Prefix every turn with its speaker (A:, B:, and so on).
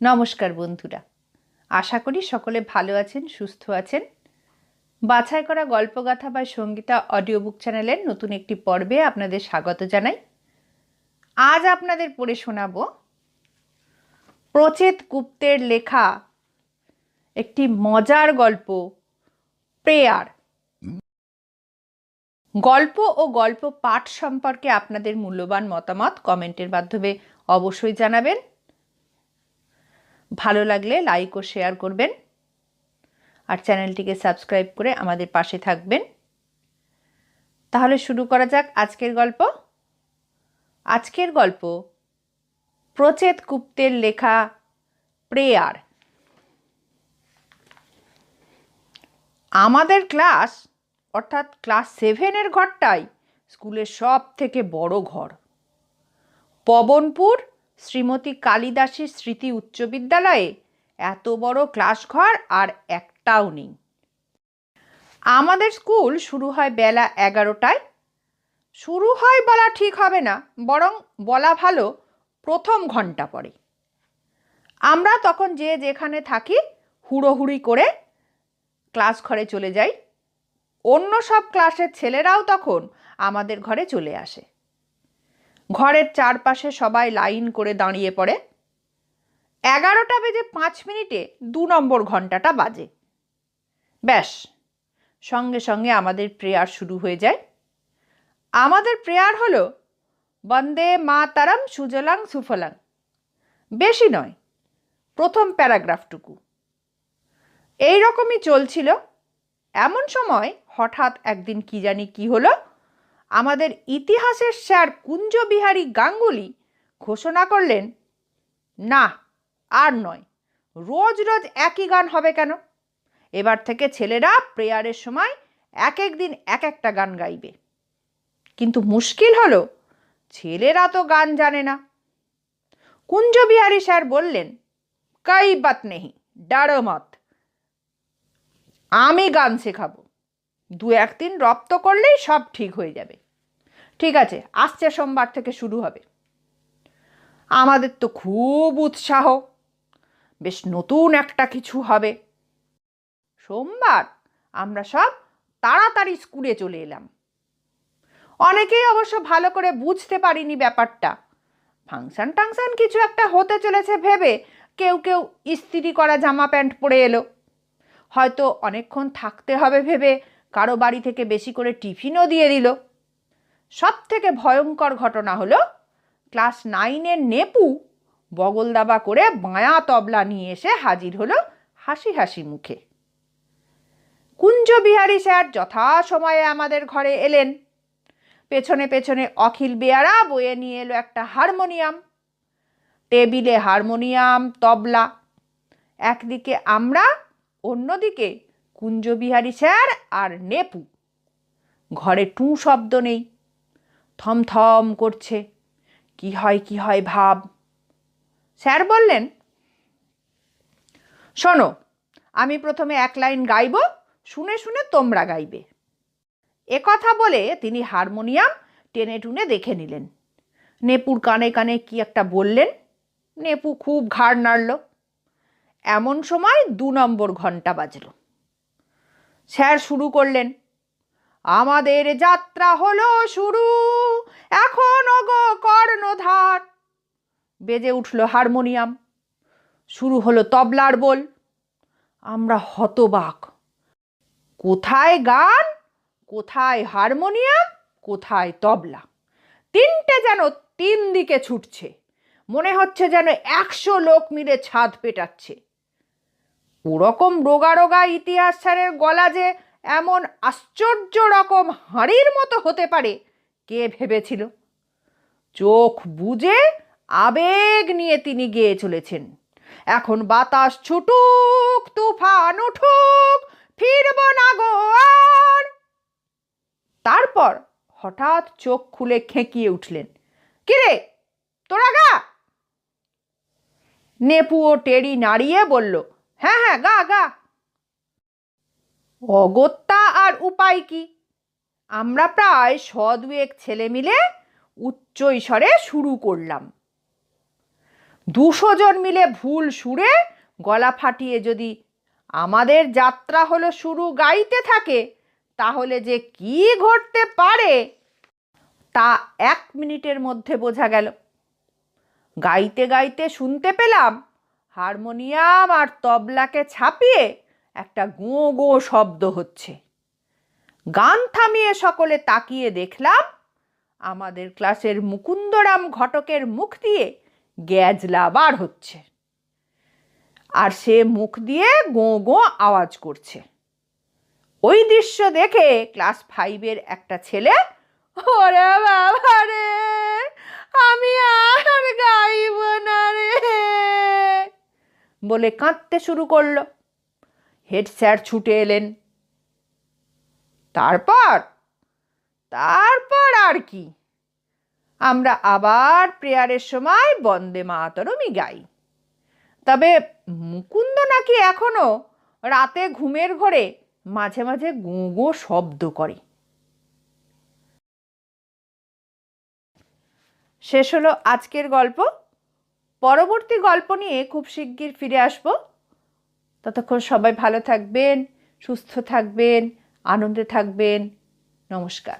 A: নমস্কার বন্ধুরা। আশা করি সকলে ভালো আছেন, সুস্থ আছেন। বাছাই করা গল্পগাথা বা সঙ্গীতা অডিও বুক চ্যানেলের নতুন একটি পর্বে আপনাদের স্বাগত জানাই। আজ আপনাদের পড়ে শোনাব প্রচেত গুপ্তের লেখা একটি মজার গল্প, প্রেয়ার। গল্প ও গল্প পাঠ সম্পর্কে আপনাদের মূল্যবান মতামত কমেন্টের মাধ্যমে অবশ্যই জানাবেন। ভালো লাগলে লাইক ও শেয়ার করবেন। আর চ্যানেলটিকে সাবস্ক্রাইব করে আমাদের পাশে থাকবেন। তাহলে শুরু করা যাক আজকের গল্প। আজকের গল্প, প্রচেত গুপ্তের লেখা প্রেয়ার। আমাদের ক্লাস, অর্থাৎ ক্লাস সেভেনের ঘরটাই স্কুলের সব থেকে বড় ঘর। পবনপুর শ্রীমতী কালিদাসের স্মৃতি উচ্চ বিদ্যালয়ে এত বড় ক্লাস ঘর আর একটাও নেই। আমাদের স্কুল শুরু হয় বেলা এগারোটায়। শুরু হয় বলা ঠিক হবে না, বরং বলা ভালো প্রথম ঘণ্টা পরে। আমরা তখন যে যেখানে থাকি হুড়োহুড়ি করে ক্লাস ঘরে চলে যাই। অন্য সব ক্লাসের ছেলেরাও তখন আমাদের ঘরে চলে আসে। ঘরের চারপাশে সবাই লাইন করে দাঁড়িয়ে পড়ে। এগারোটা বেজে পাঁচ মিনিটে দু নম্বর ঘন্টাটা বাজে। ব্যাস, সঙ্গে সঙ্গে আমাদের প্রেয়ার শুরু হয়ে যায়। আমাদের প্রেয়ার হলো, বন্দে মা তারাম সুজলাং সুফলাং। বেশি নয়, প্রথম প্যারাগ্রাফটুকু। এই রকমই চলছিল। এমন সময় হঠাৎ একদিন কি জানি কি হলো আমাদের ইতিহাসের স্যার কুঞ্জবিহারী গাঙ্গুলি ঘোষণা করলেন, না, আর নয়, রোজ রোজ একই গান হবে কেন? এবার থেকে ছেলেরা প্রেয়ারের সময় এক এক দিন এক একটা গান গাইবে। কিন্তু মুশকিল হলো, ছেলেরা তো গান জানে না। কুঞ্জবিহারী স্যার বললেন, কাই বাত নেহি ডারো মত, আমি গান শেখাবো। দু একদিন রপ্ত করলেই সব ঠিক হয়ে যাবে। ঠিক আছে, আসছে সোমবার থেকে শুরু হবে। আমাদের তো খুব উৎসাহ। বেশ নতুন একটা কিছু হবে। সোমবার আমরা সব তাড়াতাড়ি স্কুলে চলে এলাম। অনেকেই অবশ্য ভালো করে বুঝতে পারিনি ব্যাপারটা। ফাংশন টাংশন কিছু একটা হতে চলেছে ভেবে কেউ কেউ ইস্ত্রি করা জামা প্যান্ট পরে এলো। হয়তো অনেকক্ষণ থাকতে হবে ভেবে কারও বাড়ি থেকে বেশি করে টিফিনও দিয়ে দিল। সব থেকে ভয়ঙ্কর ঘটনা হলো, ক্লাস নাইনের নেপু বগল দাবা করে বাঁয়া তবলা নিয়ে এসে হাজির হলো হাসি হাসি মুখে। কুঞ্জবিহারী স্যার যথাসময়ে আমাদের ঘরে এলেন। পেছনে পেছনে অখিল বেয়ারা বয়ে নিয়ে এলো একটা হারমোনিয়াম। টেবিলে হারমোনিয়াম, তবলা। একদিকে আমরা, অন্যদিকে কুঞ্জবিহারী স্যার আর নেপু। ঘরে টু শব্দ নেই। থমথম করছে। কি হয় কি হয় ভাব। স্যার বললেন, শোনো, আমি প্রথমে এক লাইন গাইব, শুনে শুনে তোমরা গাইবে। এ কথা বলে তিনি হারমোনিয়াম টেনে টুনে দেখে নিলেন। নেপুর কানে কানে কি একটা বললেন, নেপু খুব ঘাড় নাড়ল। এমন সময় দু নম্বর ঘণ্টা বাজল। স্যার শুরু করলেন। আমাদের যাত্রা হলো শুরু, এখন গো কর্ণধার। বেজে উঠল হারমোনিয়াম, শুরু হলো তবলার বল। আমরা হতবাক। কোথায় গান, কোথায় হারমোনিয়াম, কোথায় তবলা? তিনটে যেন তিন দিকে ছুটছে। মনে হচ্ছে যেন একশো লোক মিলে ছাদ পেটাচ্ছে। ওরকম রোগা রোগা ইতিহাস স্যারের গলা যে এমন আশ্চর্য রকম হাঁড়ির মতো হতে পারে, কে ভেবেছিল? চোখ বুঝে আবেগ নিয়ে তিনি গেয়ে চলেছেন। এখন বাতাস ছুটুক, তুফান উঠুক, ফিরব না গো আর। তারপর হঠাৎ চোখ খুলে খেঁকিয়ে উঠলেন। কিরে, তোরা গা? নেপুও টেরি নাড়িয়ে বলল হ্যাঁ হ্যাঁ গা গা। অগত্যা আর উপায় কি? আমরা প্রায় শ দুয়েক ছেলে মিলে উচ্চ স্বরে শুরু করলাম। দুশো জন মিলে ভুল সুরে গলা ফাটিয়ে যদি আমাদের যাত্রা হলো শুরু গাইতে থাকে, তাহলে যে কি ঘটতে পারে তা এক মিনিটের মধ্যে বোঝা গেল। গাইতে গাইতে শুনতে পেলাম হারমোনিয়াম আর তবলাকে ছাপিয়ে একটা গোঁ গোঁ শব্দ হচ্ছে। গান থামিয়ে সকলে তাকিয়ে দেখলাম, আমাদের ক্লাসের মুকুন্দরাম ঘটকের মুখ দিয়ে গ্যাজলা বার হচ্ছে। আর সে মুখ দিয়ে গোঁ গোঁ আওয়াজ করছে। ওই দৃশ্য দেখে ক্লাস ফাইভের একটা ছেলে, ওরে বাবা রে, আমি আর গাইব না রে। বলে কাঁদতে শুরু করল। হেড স্যার ছুটে এলেন। তারপর? তারপর আর কি? আমরা আবার প্রেয়ারের সময় বন্দে মাতরমই গাই। তবে মুকুন্দ নাকি এখনও রাতে ঘুমের ঘরে মাঝে মাঝে গো গো শব্দ করে। শেষ হলো আজকের গল্প। পরবর্তী গল্প নিয়ে খুব শিগগির ফিরে আসব। ততক্ষণ সবাই ভালো থাকবেন, সুস্থ থাকবেন, আনন্দে থাকবেন। নমস্কার।